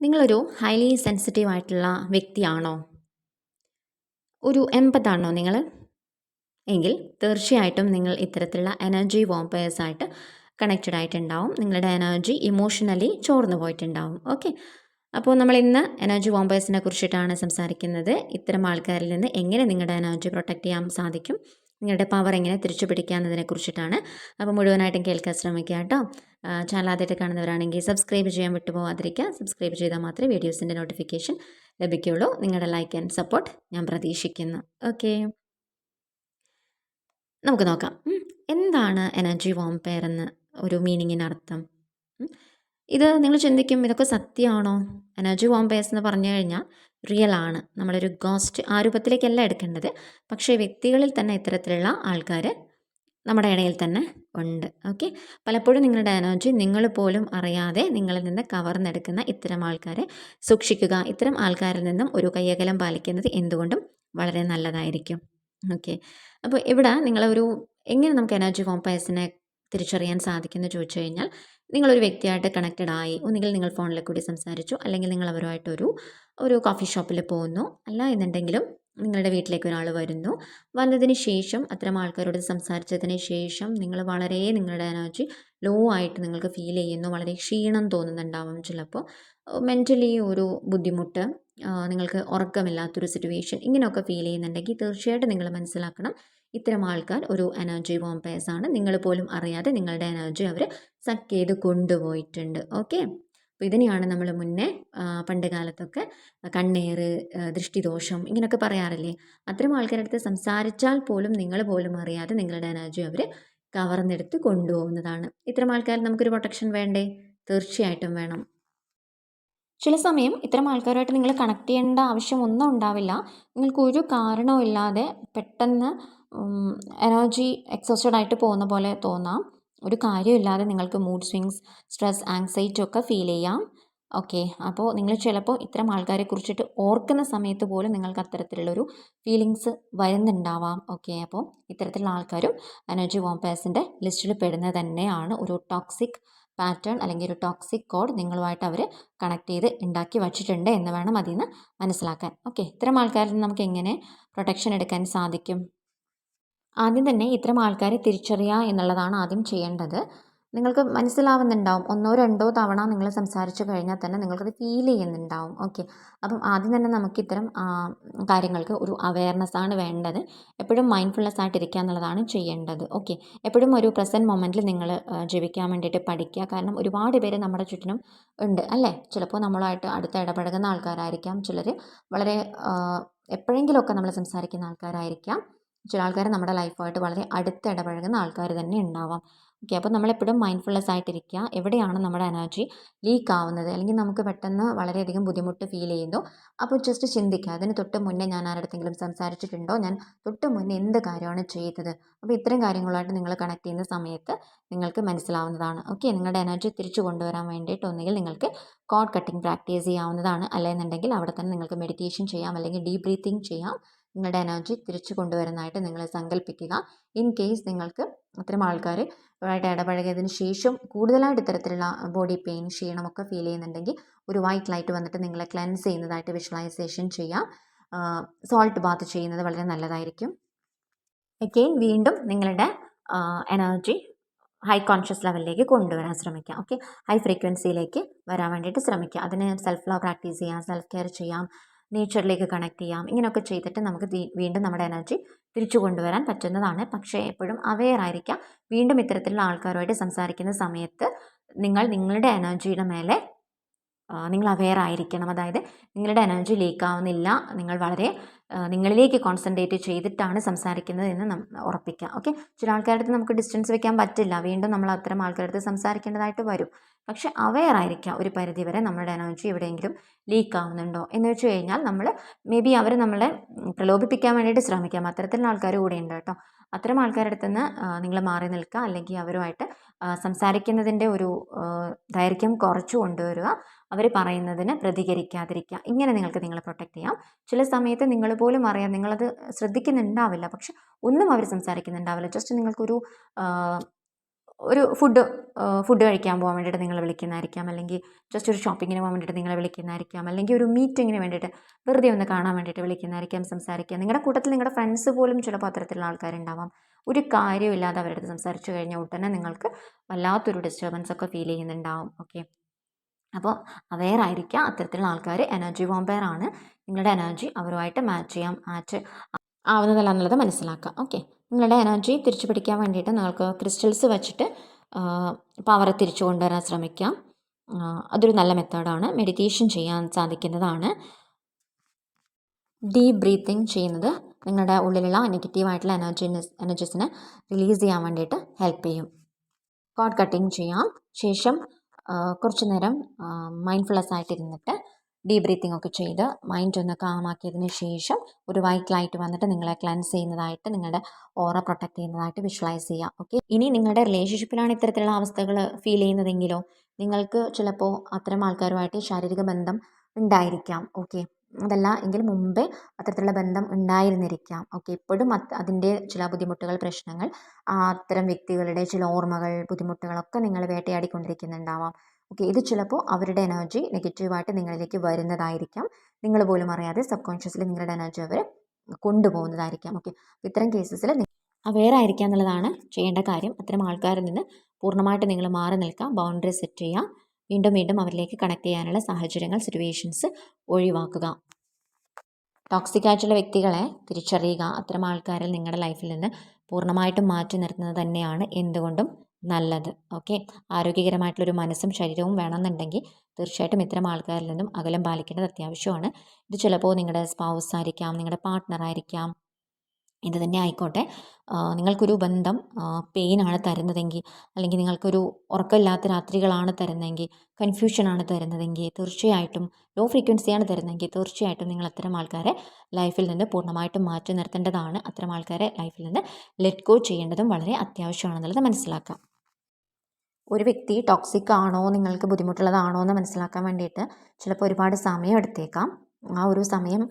നിങ്ങളൊരു highly sensitive ആയിട്ടുള്ള വ്യക്തിയാണോ? ഒരു എമ്പത്താണോ നിങ്ങൾ എങ്കിൽ തീർച്ചയായിട്ടും നിങ്ങൾ ഇത്തരത്തിലുള്ള എനർജി വോമ്പേഴ്സായിട്ട് കണക്റ്റഡ് ആയിട്ടുണ്ടാവും. നിങ്ങളുടെ എനർജി ഇമോഷണലി ചോർന്നു പോയിട്ടുണ്ടാവും. ഓക്കെ അപ്പോൾ നമ്മൾ ഇന്ന് എനർജി വോമ്പേഴ്സിനെ കുറിച്ചിട്ടാണ് സംസാരിക്കുന്നത്. ഇത്തരം ആൾക്കാരിൽ നിന്ന് എങ്ങനെ നിങ്ങളുടെ എനർജി പ്രൊട്ടക്റ്റ് ചെയ്യാൻ സാധിക്കും? നിങ്ങളുടെ പവർ എങ്ങനെ തിരിച്ചു പിടിക്കാമെന്നതിനെ കുറിച്ചിട്ടാണ്. അപ്പോൾ മുഴുവനായിട്ടും കേൾക്കാൻ ശ്രമിക്കുക കേട്ടോ. ചാനൽ ആദ്യമായിട്ട് കാണുന്നവരാണെങ്കിൽ സബ്സ്ക്രൈബ് ചെയ്യാൻ വിട്ടുപോകാതിരിക്കുക സബ്സ്ക്രൈബ് ചെയ്താൽ മാത്രമേ വീഡിയോസിന്റെ നോട്ടിഫിക്കേഷൻ ലഭിക്കുകയുള്ളൂ. നിങ്ങളുടെ ലൈക്ക് ആൻഡ് സപ്പോർട്ട് ഞാൻ പ്രതീക്ഷിക്കുന്നു. ഓക്കെ നമുക്ക് നോക്കാം. എന്താണ് എനർജി വോംപെയർ എന്ന് ഒരു മീനിങ്ങിനർത്ഥം ഇത് നിങ്ങൾ ചിന്തിക്കും ഇതൊക്കെ സത്യമാണോ? എനർജി വോംപെയർസ് എന്ന് പറഞ്ഞു കഴിഞ്ഞാൽ റിയൽ ആണ്. നമ്മളൊരു ഗോസ്റ്റ് ആ രൂപത്തിലേക്കല്ല എടുക്കേണ്ടത്. പക്ഷേ വ്യക്തികളിൽ തന്നെ ഇത്തരത്തിലുള്ള ആൾക്കാർ നമ്മുടെ ഇടയിൽ തന്നെ ഉണ്ട്. ഓക്കെ പലപ്പോഴും നിങ്ങളുടെ എനർജി നിങ്ങൾ പോലും അറിയാതെ നിങ്ങളിൽ നിന്ന് കവർന്നെടുക്കുന്ന ഇത്തരം ആൾക്കാരെ സൂക്ഷിക്കുക ഇത്തരം ആൾക്കാരിൽ നിന്നും ഒരു കയ്യകലം പാലിക്കുന്നത് എന്തുകൊണ്ടും വളരെ നല്ലതായിരിക്കും. ഓക്കെ അപ്പോൾ ഇവിടെ നിങ്ങളൊരു എങ്ങനെ നമുക്ക് എനർജി കോമ്പയസിനെ തിരിച്ചറിയാൻ സാധിക്കുമെന്ന് ചോദിച്ചു കഴിഞ്ഞാൽ നിങ്ങളൊരു വ്യക്തിയായിട്ട് കണക്റ്റഡ് ആയി ഒന്നുകിൽ നിങ്ങൾ ഫോണിൽ കൂടി സംസാരിച്ചു അല്ലെങ്കിൽ നിങ്ങൾ അവരുമായിട്ടൊരു ഒരു കോഫി ഷോപ്പിൽ പോകുന്നു അല്ല എന്നുണ്ടെങ്കിലും നിങ്ങളുടെ വീട്ടിലേക്ക് ഒരാൾ വരുന്നു. വന്നതിന് ശേഷം അത്തരം ആൾക്കാരോട് സംസാരിച്ചതിന് ശേഷം നിങ്ങൾ വളരെ നിങ്ങളുടെ എനർജി ലോ ആയിട്ട് നിങ്ങൾക്ക് ഫീൽ ചെയ്യുന്നു. വളരെ ക്ഷീണം തോന്നുന്നുണ്ടാവും ചിലപ്പോൾ. മെന്റലി ഒരു ബുദ്ധിമുട്ട് നിങ്ങൾക്ക് ഉറക്കമില്ലാത്തൊരു സിറ്റുവേഷൻ ഇങ്ങനെയൊക്കെ ഫീൽ ചെയ്യുന്നുണ്ടെങ്കിൽ തീർച്ചയായിട്ടും നിങ്ങൾ മനസ്സിലാക്കണം. ഇത്തരം ആൾക്കാർ ഒരു എനർജി വോംപേഴ്സാണ് നിങ്ങൾ പോലും അറിയാതെ നിങ്ങളുടെ എനർജി അവർ സക്ക് ചെയ്ത് കൊണ്ടുപോയിട്ടുണ്ട്. ഓക്കെ? അപ്പോൾ ഇതിനെയാണ് നമ്മൾ മുന്നേ പണ്ട് കാലത്തൊക്കെ കണ്ണേറ് ദൃഷ്ടിദോഷം ഇങ്ങനെയൊക്കെ പറയാറില്ലേ? അത്തരം ആൾക്കാരുടെ അടുത്ത് സംസാരിച്ചാൽ പോലും നിങ്ങൾ പോലും അറിയാതെ നിങ്ങളുടെ എനർജി അവർ കവർന്നെടുത്ത് കൊണ്ടുപോകുന്നതാണ്. ഇത്തരം ആൾക്കാർ നമുക്കൊരു പ്രൊട്ടക്ഷൻ വേണ്ടേ? തീർച്ചയായിട്ടും വേണം. ചില സമയം ഇത്തരം ആൾക്കാരുമായിട്ട് നിങ്ങൾ കണക്ട് ചെയ്യേണ്ട ആവശ്യം ഒന്നും ഉണ്ടാവില്ല. നിങ്ങൾക്ക് ഒരു കാരണവും ഇല്ലാതെ പെട്ടെന്ന് എനർജി എക്സോസ്റ്റഡ് ആയിട്ട് പോകുന്ന പോലെ തോന്നാം. ഒരു കാര്യമില്ലാതെ നിങ്ങൾക്ക് മൂഡ് സ്വിങ്സ് സ്ട്രെസ് ആങ്സൈറ്റി ഒക്കെ ഫീൽ ചെയ്യാം. ഓക്കെ അപ്പോൾ നിങ്ങൾ ചിലപ്പോൾ ഇത്തരം ആൾക്കാരെ കുറിച്ചിട്ട് ഓർക്കുന്ന സമയത്ത് പോലും നിങ്ങൾക്ക് അത്തരത്തിലുള്ളൊരു ഫീലിങ്സ് വരുന്നുണ്ടാവാം. ഓക്കെ അപ്പോൾ ഇത്തരത്തിലുള്ള ആൾക്കാരും എനർജി വോംപേഴ്സിന്റെ ലിസ്റ്റിൽ പെടുന്നത് തന്നെയാണ് ഒരു ടോക്സിക് പാറ്റേൺ അല്ലെങ്കിൽ ഒരു ടോക്സിക് കോഡ് നിങ്ങളുമായിട്ട് അവർ കണക്ട് ചെയ്ത് ഉണ്ടാക്കി വച്ചിട്ടുണ്ട് എന്ന് വേണം അതിൽ നിന്ന് മനസ്സിലാക്കാൻ. ഓക്കെ ഇത്തരം ആൾക്കാരിൽ നിന്ന് നമുക്ക് എങ്ങനെ പ്രൊട്ടക്ഷൻ എടുക്കാൻ സാധിക്കും? ആദ്യം തന്നെ ഇത്തരം ആൾക്കാരെ തിരിച്ചറിയുക എന്നുള്ളതാണ് ആദ്യം ചെയ്യേണ്ടത്. നിങ്ങൾക്ക് മനസ്സിലാവുന്നുണ്ടാവും ഒന്നോ രണ്ടോ തവണ നിങ്ങൾ സംസാരിച്ചു കഴിഞ്ഞാൽ തന്നെ നിങ്ങൾക്കത് ഫീൽ ചെയ്യുന്നുണ്ടാവും. ഓക്കെ അപ്പം ആദ്യം തന്നെ നമുക്ക് ഇത്തരം കാര്യങ്ങൾക്ക് ഒരു അവയർനെസ് ആണ് വേണ്ടത്. എപ്പോഴും മൈൻഡ്ഫുൾനെസ് ആയിട്ട് ഇരിക്കുക എന്നുള്ളതാണ് ചെയ്യേണ്ടത്. ഓക്കെ എപ്പോഴും ഒരു പ്രസന്റ് മൊമെന്റിൽ നിങ്ങൾ ജീവിക്കാൻ വേണ്ടിയിട്ട് പഠിക്കുക. കാരണം ഒരുപാട് പേര് നമ്മുടെ ചുറ്റിനും ഉണ്ട് അല്ലേ? ചിലപ്പോൾ നമ്മളായിട്ട് അടുത്ത് ഇടപഴകുന്ന ആൾക്കാരായിരിക്കാം. ചിലർ വളരെ എപ്പോഴെങ്കിലുമൊക്കെ നമ്മൾ സംസാരിക്കുന്ന ആൾക്കാരായിരിക്കാം. ചില ആൾക്കാർ നമ്മുടെ ലൈഫുമായിട്ട് വളരെ അടുത്ത് ഇടപഴകുന്ന ആൾക്കാർ തന്നെ ഉണ്ടാവാം. ഓക്കെ അപ്പോൾ നമ്മളെപ്പോഴും മൈൻഡ്ഫുൾനെസ് ആയിട്ടിരിക്കുക. എവിടെയാണ് നമ്മുടെ എനർജി ലീക്ക് ആവുന്നത്? അല്ലെങ്കിൽ നമുക്ക് പെട്ടെന്ന് വളരെയധികം ബുദ്ധിമുട്ട് ഫീൽ ചെയ്യുന്നു. അപ്പോൾ ജസ്റ്റ് ചിന്തിക്കുക. അതിന് തൊട്ട് മുന്നേ ഞാൻ ആരുടെങ്കിലും സംസാരിച്ചിട്ടുണ്ടോ? ഞാൻ തൊട്ട് മുന്നേ എന്ത് കാര്യമാണ് ചെയ്തത്? അപ്പോൾ ഇത്തരം കാര്യങ്ങളുമായിട്ട് നിങ്ങൾ കണക്ട് ചെയ്യുന്ന സമയത്ത് നിങ്ങൾക്ക് മനസ്സിലാവുന്നതാണ്. ഓക്കെ നിങ്ങളുടെ എനർജി തിരിച്ചു കൊണ്ടുവരാൻ വേണ്ടിയിട്ട് ഒന്നുകിൽ നിങ്ങൾക്ക് കോഡ് കട്ടിംഗ് പ്രാക്ടീസ് ചെയ്യാവുന്നതാണ്. അല്ലെന്നുണ്ടെങ്കിൽ അവിടെ തന്നെ നിങ്ങൾക്ക് മെഡിറ്റേഷൻ ചെയ്യാം. അല്ലെങ്കിൽ ഡീപ് ബ്രീത്തിങ് ചെയ്യാം. നിങ്ങളുടെ എനർജി തിരിച്ചു കൊണ്ടുവരുന്നതായിട്ട് നിങ്ങൾ സങ്കല്പിക്കുക ഇൻ കേസ് നിങ്ങൾക്ക് അത്തരം ആൾക്കാർ ആയിട്ട് ഇടപഴകിയതിന് ശേഷം കൂടുതലായിട്ട് ഇത്തരത്തിലുള്ള ബോഡി പെയിൻ ക്ഷീണമൊക്കെ ഫീൽ ചെയ്യുന്നുണ്ടെങ്കിൽ ഒരു വൈറ്റ് ലൈറ്റ് വന്നിട്ട് നിങ്ങളെ ക്ലെൻസ് ചെയ്യുന്നതായിട്ട് വിഷ്വലൈസേഷൻ ചെയ്യാം. സോൾട്ട് ബാത്ത് ചെയ്യുന്നത് വളരെ നല്ലതായിരിക്കും. അഗെയിൻ വീണ്ടും നിങ്ങളുടെ എനർജി ഹൈ കോൺഷ്യസ് ലെവലിലേക്ക് കൊണ്ടുവരാൻ ശ്രമിക്കുക ഓക്കെ ഹൈ ഫ്രീക്വൻസിയിലേക്ക് വരാൻ വേണ്ടിയിട്ട് ശ്രമിക്കുക അതിന് സെൽഫ് ലവ് പ്രാക്ടീസ് ചെയ്യാം സെൽഫ് കെയർ ചെയ്യാം. നേച്ചറിലേക്ക് കണക്ട് ചെയ്യാം. ഇങ്ങനെയൊക്കെ ചെയ്തിട്ട് നമുക്ക് വീണ്ടും നമ്മുടെ എനർജി തിരിച്ചു കൊണ്ടുവരാൻ പറ്റുന്നതാണ്. പക്ഷേ എപ്പോഴും അവെയർ ആയിരിക്കാം. വീണ്ടും ഇത്തരത്തിലുള്ള ആൾക്കാരുമായിട്ട് സംസാരിക്കുന്ന സമയത്ത് നിങ്ങൾ നിങ്ങളുടെ എനർജിയുടെ മേലെ നിങ്ങൾ അവെയർ ആയിരിക്കണം. അതായത് നിങ്ങളുടെ എനർജി ലീക്കാവുന്നില്ല നിങ്ങൾ വളരെ നിങ്ങളിലേക്ക് കോൺസെൻട്രേറ്റ് ചെയ്തിട്ടാണ് സംസാരിക്കുന്നത് എന്ന് ഉറപ്പിക്കാം. ഓക്കെ ചില ആൾക്കാരുടെ അടുത്ത് നമുക്ക് ഡിസ്റ്റൻസ് വെക്കാൻ പറ്റില്ല. വീണ്ടും നമ്മൾ അത്തരം ആൾക്കാരുടെ അടുത്ത് സംസാരിക്കേണ്ടതായിട്ട് വരും. പക്ഷെ അവെയർ ആയിരിക്കാം ഒരു പരിധി വരെ നമ്മുടെ എനർജി എവിടെയെങ്കിലും ലീക്ക് ആവുന്നുണ്ടോ എന്ന് വെച്ച് കഴിഞ്ഞാൽ നമ്മൾ മേ ബി അവർ നമ്മളെ പ്രലോഭിപ്പിക്കാൻ വേണ്ടിയിട്ട് ശ്രമിക്കാം. അത്തരത്തിലുള്ള ആൾക്കാർ കൂടെ ഉണ്ട് കേട്ടോ. അത്തരം ആൾക്കാരുടെ അടുത്ത് നിന്ന് നിങ്ങൾ മാറി നിൽക്കുക അല്ലെങ്കിൽ അവരുമായിട്ട് സംസാരിക്കുന്നതിന്റെ ഒരു ദൈർഘ്യം കുറച്ച് കൊണ്ടുവരിക. അവർ പറയുന്നതിന് പ്രതികരിക്കാതിരിക്കുക ഇങ്ങനെ നിങ്ങൾക്ക് നിങ്ങളെ പ്രൊട്ടക്റ്റ് ചെയ്യാം. ചില സമയത്ത് നിങ്ങൾ പോലും അറിയാം നിങ്ങളത് ശ്രദ്ധിക്കുന്നുണ്ടാവില്ല. പക്ഷെ ഒന്നും അവർ സംസാരിക്കുന്നുണ്ടാവില്ല. ജസ്റ്റ് നിങ്ങൾക്കൊരു ഒരു ഫുഡ് ഫുഡ് കഴിക്കാൻ പോകാൻ വേണ്ടിയിട്ട് നിങ്ങളെ വിളിക്കുന്നതായിരിക്കാം. അല്ലെങ്കിൽ ജസ്റ്റ് ഒരു ഷോപ്പിങ്ങിന് പോകാൻ വേണ്ടിയിട്ട് നിങ്ങളെ വിളിക്കുന്നതായിരിക്കാം. അല്ലെങ്കിൽ ഒരു മീറ്റിങ്ങിന് വേണ്ടിയിട്ട് വെറുതെ ഒന്ന് കാണാൻ വേണ്ടിയിട്ട് വിളിക്കുന്നതായിരിക്കാം സംസാരിക്കാം നിങ്ങളുടെ കൂട്ടത്തിൽ നിങ്ങളുടെ ഫ്രണ്ട്സ് പോലും ചിലപ്പോൾ അത്തരത്തിലുള്ള ആൾക്കാരുണ്ടാവാം. ഒരു കാര്യമില്ലാതെ അവരുടെ അടുത്ത് സംസാരിച്ചു കഴിഞ്ഞാൽ ഉടനെ നിങ്ങൾക്ക് വല്ലാത്തൊരു ഡിസ്റ്റർബൻസ് ഒക്കെ ഫീൽ ചെയ്യുന്നുണ്ടാവും. ഓക്കെ അപ്പോൾ അവെയർ ആയിരിക്കുക അത്തരത്തിലുള്ള ആൾക്കാർ എനർജി വോമ്പയർ ആണ്. നിങ്ങളുടെ എനർജി അവരുമായിട്ട് മാച്ച് ചെയ്യാം. മാച്ച് ആവുന്നതല്ല എന്നുള്ളത് മനസ്സിലാക്കുക ഓക്കെ നിങ്ങളുടെ എനർജി തിരിച്ചു പിടിക്കാൻ വേണ്ടിയിട്ട് നിങ്ങൾക്ക് ക്രിസ്റ്റൽസ് വെച്ചിട്ട് പവർ തിരിച്ചു കൊണ്ടുവരാൻ ശ്രമിക്കാം. അതൊരു നല്ല മെത്തേഡാണ് മെഡിറ്റേഷൻ ചെയ്യാൻ സാധിക്കുന്നതാണ്. ഡീപ് ബ്രീത്തിങ് ചെയ്യുന്നത് നിങ്ങളുടെ ഉള്ളിലുള്ള നെഗറ്റീവായിട്ടുള്ള എനർജി എനർജീസിനെ റിലീസ് ചെയ്യാൻ വേണ്ടിയിട്ട് ഹെൽപ്പ് ചെയ്യും. കോഡ് കട്ടിങ് ചെയ്യാം. ശേഷം കുറച്ചു നേരം മൈൻഡ്ഫുൾനെസ് ആയിട്ട് ഇരുന്നിട്ട് ഡീപ് ബ്രീത്തിങ് ഒക്കെ ചെയ്ത് മൈൻഡ് ഒന്ന് കാമാക്കിയതിന് ശേഷം ഒരു വൈറ്റ് ലൈറ്റ് വന്നിട്ട് നിങ്ങളെ ക്ലൻസ് ചെയ്യുന്നതായിട്ട് നിങ്ങളുടെ ഓറ പ്രൊട്ടക്ട് ചെയ്യുന്നതായിട്ട് വിഷ്വലൈസ് ചെയ്യുക ഓക്കെ ഇനി നിങ്ങളുടെ റിലേഷൻഷിപ്പിലാണ് ഇത്തരത്തിലുള്ള അവസ്ഥകൾ ഫീൽ ചെയ്യുന്നതെങ്കിലോ നിങ്ങൾക്ക് ചിലപ്പോൾ അത്തരം ആൾക്കാരുമായിട്ട് ശാരീരിക ബന്ധം ഉണ്ടായിരിക്കാം. ഓക്കെ അതല്ല എങ്കിൽ മുമ്പേ അത്തരത്തിലുള്ള ബന്ധം ഉണ്ടായിരുന്നിരിക്കാം. ഓക്കെ ഇപ്പോഴും അത് അതിന്റെ ചില ബുദ്ധിമുട്ടുകൾ പ്രശ്നങ്ങൾ അത്തരം വ്യക്തികളുടെ ചില ഓർമ്മകൾ ബുദ്ധിമുട്ടുകളൊക്കെ നിങ്ങൾ വേട്ടയാടിക്കൊണ്ടിരിക്കുന്നുണ്ടാവാം. ഓക്കെ ഇത് ചിലപ്പോൾ അവരുടെ എനർജി നെഗറ്റീവായിട്ട് നിങ്ങളിലേക്ക് വരുന്നതായിരിക്കാം. നിങ്ങൾ പോലും അറിയാതെ സബ് കോൺഷ്യസ്ലി നിങ്ങളുടെ എനർജി അവർ കൊണ്ടുപോകുന്നതായിരിക്കാം. ഓക്കെ ഇത്തരം കേസസിൽ അവെയർ ആയിരിക്കുക എന്നുള്ളതാണ് ചെയ്യേണ്ട കാര്യം. അത്തരം ആൾക്കാരിൽ നിന്ന് പൂർണമായിട്ട് നിങ്ങൾ മാറി നിൽക്കുക ബൗണ്ടറി സെറ്റ് ചെയ്യുക. വീണ്ടും വീണ്ടും അവരിലേക്ക് കണക്ട് ചെയ്യാനുള്ള സാഹചര്യങ്ങൾ സിറ്റുവേഷൻസ് ഒഴിവാക്കുക. ടോക്സിക് ആയിട്ടുള്ള വ്യക്തികളെ തിരിച്ചറിയുക. അത്തരം ആൾക്കാരിൽ നിങ്ങളുടെ ലൈഫിൽ നിന്ന് പൂർണമായിട്ടും മാറ്റി നിർത്തുന്നത് തന്നെയാണ് എന്തുകൊണ്ടും നല്ലത്. ഓക്കെ? ആരോഗ്യകരമായിട്ടുള്ളൊരു മനസ്സും ശരീരവും വേണമെന്നുണ്ടെങ്കിൽ തീർച്ചയായിട്ടും ഇത്തരം ആൾക്കാരിൽ നിന്നും അകലം പാലിക്കേണ്ടത് അത്യാവശ്യമാണ്. ഇത് ചിലപ്പോൾ നിങ്ങളുടെ സ്പൗസ് ആയിരിക്കാം നിങ്ങളുടെ പാർട്ട്ണർ ആയിരിക്കാം ഇത് തന്നെ ആയിക്കോട്ടെ. നിങ്ങൾക്കൊരു ബന്ധം പെയിനാണ് തരുന്നതെങ്കിൽ അല്ലെങ്കിൽ നിങ്ങൾക്കൊരു ഉറക്കമില്ലാത്ത രാത്രികളാണ് തരുന്നതെങ്കിൽ കൺഫ്യൂഷനാണ് തരുന്നതെങ്കിൽ തീർച്ചയായിട്ടും ലോ ഫ്രീക്വൻസിയാണ് തരുന്നതെങ്കിൽ തീർച്ചയായിട്ടും നിങ്ങൾ അത്തരം ആൾക്കാരെ ലൈഫിൽ നിന്ന് പൂർണമായിട്ടും മാറ്റി നിർത്തേണ്ടതാണ്. അത്തരം ആൾക്കാരെ ലൈഫിൽ നിന്ന് ലെറ്റ് ഗോ ചെയ്യേണ്ടതും വളരെ അത്യാവശ്യമാണെന്നുള്ളത് മനസ്സിലാക്കാം. ഒരു വ്യക്തി ടോക്സിക് ആണോ നിങ്ങൾക്ക് ബുദ്ധിമുട്ടുള്ളതാണോ എന്ന് മനസ്സിലാക്കാൻ വേണ്ടിയിട്ട് ചിലപ്പോൾ ഒരുപാട് സമയം എടുത്തേക്കാം. ആ ഒരു സമയം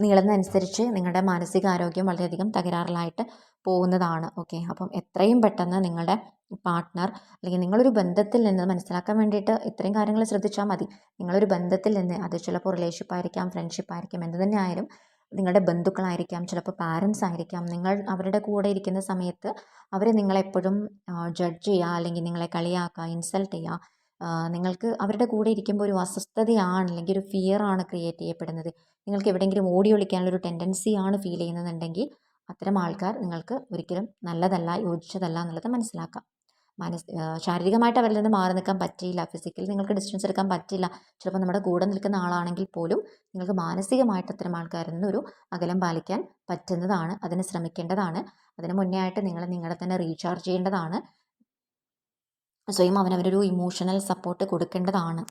നീളുന്നതനുസരിച്ച് നിങ്ങളുടെ മാനസികാരോഗ്യം വളരെയധികം തകരാറിലായിട്ട് പോകുന്നതാണ്. ഓക്കെ. അപ്പം എത്രയും പെട്ടെന്ന് നിങ്ങളുടെ പാർട്ട്ണർ അല്ലെങ്കിൽ നിങ്ങളൊരു ബന്ധത്തിൽ നിന്ന് മനസ്സിലാക്കാൻ വേണ്ടിയിട്ട് ഇത്രയും കാര്യങ്ങൾ ശ്രദ്ധിച്ചാൽ മതി. നിങ്ങളൊരു ബന്ധത്തിൽ നിന്ന് അത് ചിലപ്പോൾ റിലേഷൻഷിപ്പ് ആയിരിക്കാം ഫ്രണ്ട്ഷിപ്പ് ആയിരിക്കാം എന്ത് തന്നെ ആയാലും നിങ്ങളുടെ ബന്ധുക്കളായിരിക്കാം ചിലപ്പോൾ പാരൻസ് ആയിരിക്കാം. നിങ്ങൾ അവരുടെ കൂടെ ഇരിക്കുന്ന സമയത്ത് അവർ നിങ്ങളെപ്പോഴും ജഡ്ജ് ചെയ്യുക അല്ലെങ്കിൽ നിങ്ങളെ കളിയാക്കുക ഇൻസൾട്ട് ചെയ്യുക. നിങ്ങൾക്ക് അവരുടെ കൂടെ ഇരിക്കുമ്പോൾ ഒരു അസ്വസ്ഥതയാണ് അല്ലെങ്കിൽ ഒരു ഫിയറാണ് ക്രിയേറ്റ് ചെയ്യപ്പെടുന്നത്. നിങ്ങൾക്ക് എവിടെയെങ്കിലും ഓടി ഒളിക്കാനുള്ളൊരു ടെൻഡൻസി ആണ് ഫീൽ ചെയ്യുന്നതെന്നുണ്ടെങ്കിൽ അത്തരം ആൾക്കാർ നിങ്ങൾക്ക് ഒരിക്കലും നല്ലതല്ല യോജിച്ചതല്ല എന്നുള്ളത് മനസ്സിലാക്കാം. മനസ് ശാരീരികമായിട്ട് അവരിൽ നിന്ന് മാറി നിൽക്കാൻ പറ്റിയില്ല ഫിസിക്കലി നിങ്ങൾക്ക് ഡിസ്റ്റൻസ് എടുക്കാൻ പറ്റില്ല ചിലപ്പോൾ നമ്മുടെ കൂടെ നിൽക്കുന്ന ആളാണെങ്കിൽ പോലും നിങ്ങൾക്ക് മാനസികമായിട്ട് അത്തരം ആൾക്കാരിൽ നിന്നൊരു അകലം പാലിക്കാൻ പറ്റുന്നതാണ് അതിന് ശ്രമിക്കേണ്ടതാണ്. അതിന് മുന്നേ ആയിട്ട് നിങ്ങൾ നിങ്ങളെ തന്നെ റീചാർജ് ചെയ്യേണ്ടതാണ്. സ്വയം അവനവരൊരു ഇമോഷണൽ സപ്പോർട്ട് കൊടുക്കേണ്ടതാണ്.